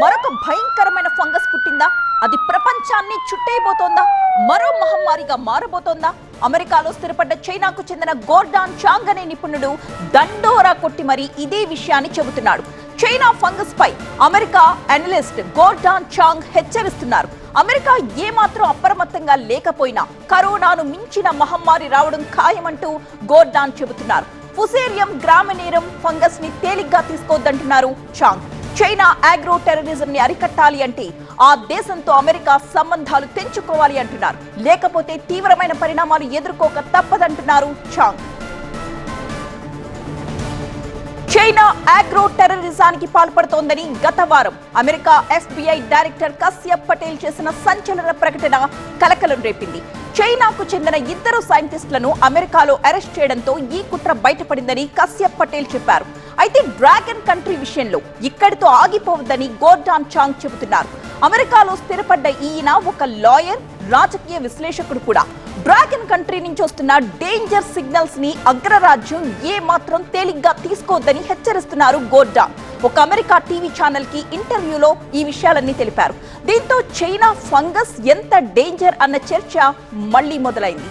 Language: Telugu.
మరొక భయంకరమైన ఫంగస్ పుట్టిందా? అది ప్రపంచాన్ని చుట్టేయబోతోందా? మరో మహమ్మారిగా మారబోతోందా? అమెరికాలో స్థిరపడ్డ చైనాకు చెందిన గోర్డాన్ చాంగ్ అనే నిపుణుడు దండోరా కొట్టి మరి ఇదే విషయాన్ని చెబుతున్నాడు. చైనా ఫంగస్ పై అమెరికా అనలిస్ట్ గోర్డాన్ చాంగ్ హెచ్చరిస్తున్నారు. అమెరికా ఏమాత్రం అప్రమత్తంగా లేకపోయినా కరోనాను మించిన మహమ్మారి రావడం ఖాయమంటూ గోర్డాన్ చెబుతున్నారు. ఫుసేరియం గ్రామనేరం ఫంగస్ని తేలిగ్గా తీసుకోవద్దంటున్నారు చాంగ్. చైనా ఆగ్రో టెర్రరిజం ని అరికట్టాలి అంటే ఆ దేశంతో అమెరికా సంబంధాలు తెంచుకోవాలి అంటున్నారు. లేకపోతే తీవ్రమైన పరిణామాలు ఎదుర్కోక తప్పదంటున్నారు చాంగ్. చైనా ఆగ్రో టెర్రరిజానికి పాల్పడుతోందని గత వారం America FBI director Kashyap Patel చేసిన సంచలన ప్రకటన కలకలం రేపింది. చైనాకు చెందిన ఇద్దరు సైంటిస్టులను అమెరికాలో అరెస్ట్ చేయడంతో ఈ కుట్ర బయటపడిందని కశ్యప్ పటేల్ చెప్పారు. అయితే డ్రాగన్ కంట్రీ విషయంలో ఇక్కడితో ఆగిపోవద్దని గోర్డాన్ చాంగ్ చెబుతున్నారు. అమెరికాలో స్థిరపడ్డ ఈయన ఒక లాయర్ రాజకీయ విశ్లేషకుడు కూడా. డ్రాగన్ కంట్రీ నుంచి వస్తున్న డేంజర్ సిగ్నల్స్ని అగ్రరాజ్యం ఏ మాత్రం తేలిగ్గా తీసుకోవద్దని హెచ్చరిస్తున్నారు గోర్డాన్. ఒక అమెరికా టీవీ ఛానల్కి ఇంటర్వ్యూలో ఈ విషయాలన్నీ తెలిపారు. దీంతో చైనా ఫంగస్ ఎంత డేంజర్ అన్న చర్చ మళ్ళీ మొదలైంది.